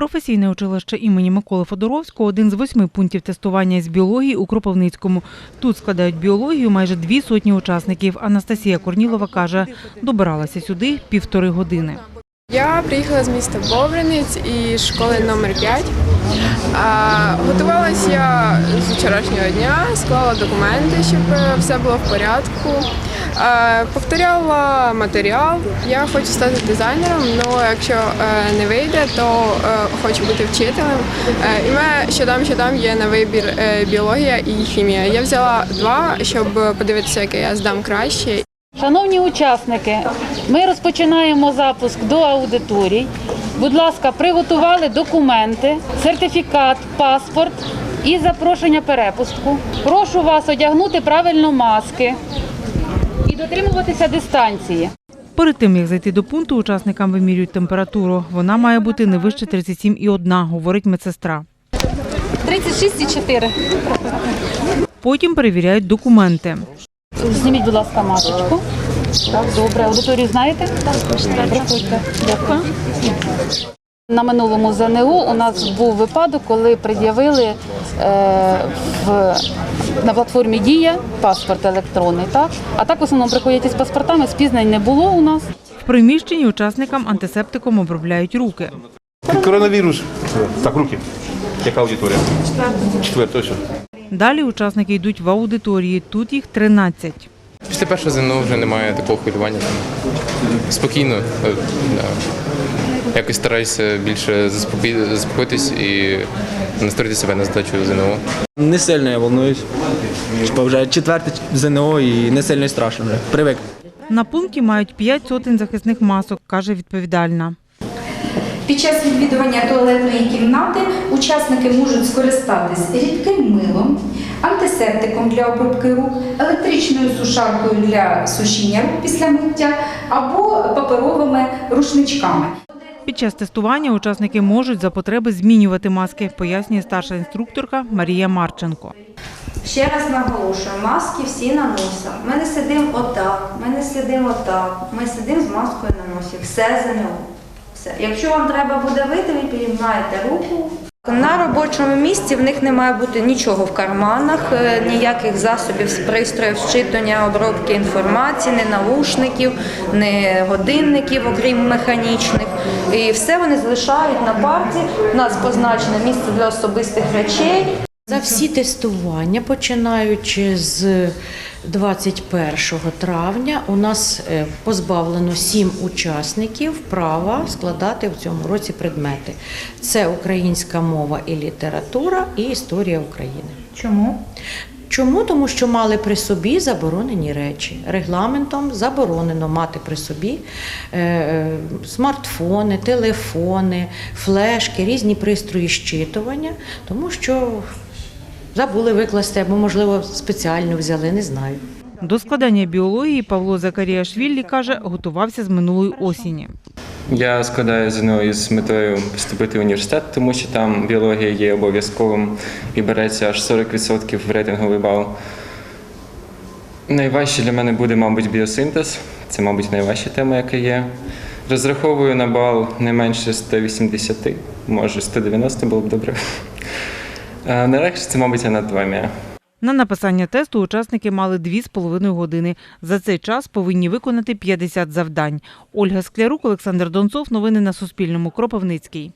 Професійне училище імені Миколи Федоровського один з восьми пунктів тестування з біології у Кропивницькому. Тут складають біологію майже дві сотні учасників. Анастасія Корнілова каже, добиралася сюди півтори години. Я приїхала з міста Бобринець і школи номер 5. А, готувалася я з вчорашнього дня, склала документи, щоб е, все було в порядку. Повторяла матеріал. Я хочу стати дизайнером, але якщо е, не вийде, то е, хочу бути вчителем. І мене що там, що там є на вибір біологія і хімія. Я взяла два, щоб подивитися, яке я здам краще. Шановні учасники, ми розпочинаємо запуск до аудиторій. Будь ласка, приготували документи, сертифікат, паспорт і запрошення перепустку. Прошу вас одягнути правильно маски і дотримуватися дистанції. Перед тим, як зайти до пункту, учасникам вимірюють температуру. Вона має бути не вище 37,1, говорить медсестра. 36,4. Потім перевіряють документи. Зніміть, будь ласка, масочку. Так, добре. Аудиторію знаєте? Так, Приходьте. Дякую. На минулому ЗНУ у нас був випадок, коли пред'явили е, в, на платформі Дія паспорт електронний, так? А так в основному приходять із паспортами, спізнень не було у нас. В приміщенні учасникам антисептиком обробляють руки. Коронавірус. Так, руки. Яка аудиторія? Четверта. Четверта. Далі учасники йдуть в аудиторії. Тут їх 13. Після першого ЗНО вже немає такого хвилювання. Спокійно. е, Да. Якось стараюся більше заспокоїтись і настроїти себе на здачу ЗНО. Не сильно я волнуюсь. Типа вже четверте ЗНО і не сильно страшно вже. Привик. На пункті мають 5 сотень захисних масок, каже відповідальна. Під час відвідування туалетної кімнати учасники можуть скористатись рідким милом, антисептиком для обробки рук, електричною сушаркою для сушіння рук після миття або паперовими рушничками. Під час тестування учасники можуть за потреби змінювати маски, пояснює старша інструкторка Марія Марченко. Ще раз наголошую, маски всі на носах. Ми не сидимо отак, ми не сидимо отак. Ми сидимо з маскою на носі. Все ЗНО. Все. Якщо вам треба буде вийти, ви піднімаєте руку. На робочому місці в них не має бути нічого в карманах, е, ніяких засобів, пристроїв зчитування, обробки інформації, ні наушників, ні годинників, окрім механічних. І все вони залишають на парті. У нас позначене місце для особистих речей. За всі тестування, починаючи з 21 травня, у нас е, позбавлено сім учасників права складати в цьому році предмети. Це українська мова і література, і історія України. Чому? Чому? Тому що мали при собі заборонені речі. Регламентом заборонено мати при собі е, е, смартфони, телефони, флешки, різні пристрої щитування, тому що забули викласти або, можливо, спеціально взяли, не знаю. До складання біології Павло Закаріашвілі каже, готувався з минулої осені. Я складаю ЗНО із метою вступити в університет, тому що там біологія є обов'язковим і береться аж 40% в рейтинговий бал. Найважче для мене буде, мабуть, біосинтез. Це, мабуть, найважча тема, яка є. Розраховую на бал не менше 180, може 190 було б добре. А Найлегше це, мабуть, анатомія. На написання тесту учасники мали 2,5 години. За цей час повинні виконати 50 завдань. Ольга Склярук, Олександр Донцов. Новини на Суспільному. Кропивницький.